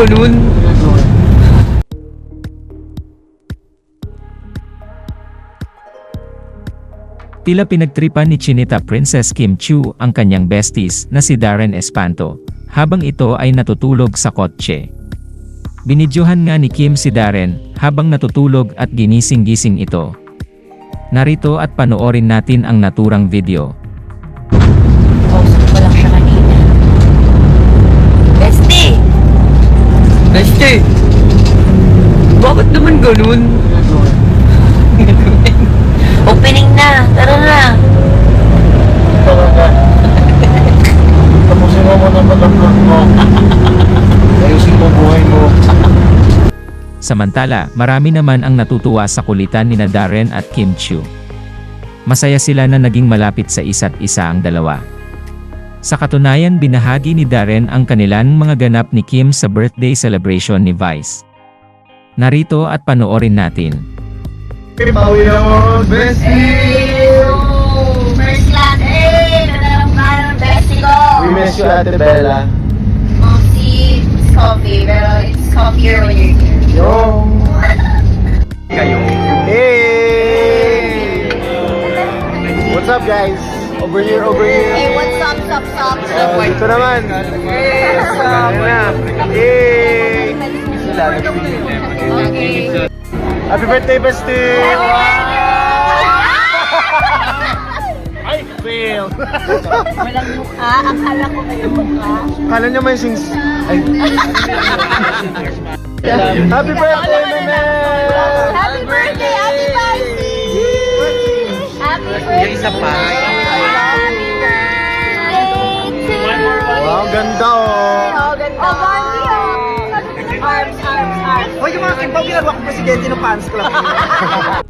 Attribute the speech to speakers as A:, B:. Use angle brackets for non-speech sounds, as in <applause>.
A: ganun?
B: Tila pinagtripan ni Chinita Princess Kim Chu ang kanyang besties na si Darren Espanto, habang ito ay natutulog sa kotse. Binidyohan nga ni Kim si Darren habang natutulog at ginising-gising ito. Narito at panoorin natin ang naturang video.
A: Naman ganun? <laughs>
C: Opening na! Tara na!
D: Tapusin mo muna pag-upload mo. <laughs> Ayusin mo buhay mo.
B: Samantala, marami naman ang natutuwa sa kulitan ni Darren at Kim Chu. Masaya sila na naging malapit sa isa't isa ang dalawa. Sa katunayan binahagi ni Darren ang kanilang mga ganap ni Kim sa birthday celebration ni Vice. Narito at panoorin natin.
D: Pauwi na mo, bestie!
C: Eh! Nadalang ka ng bestie ko!
D: We miss you, Ate Bella.
C: Oh, see, it's coffee, pero it's coffeeer when you're here.
D: Yo! <laughs> Hey! What's up, guys? Over here, over here.
C: Hey, what's up, sup, sup?
D: Uh, dito naman. Yes! Ayan na. Hey!
C: Okay.
D: Happy birthday, bestie! Ay, <laughs> fail!
C: Walang mukha. Akala ko may mukha.
D: Kala niya may sings... Ay. <laughs> Happy birthday, Meme!
C: Happy birthday, Ate Marcy! Happy birthday! Happy birthday
D: Wow, ganda! Oh,
A: yung mga kimpaw, ginagawa ko presidente ng fans club. <laughs>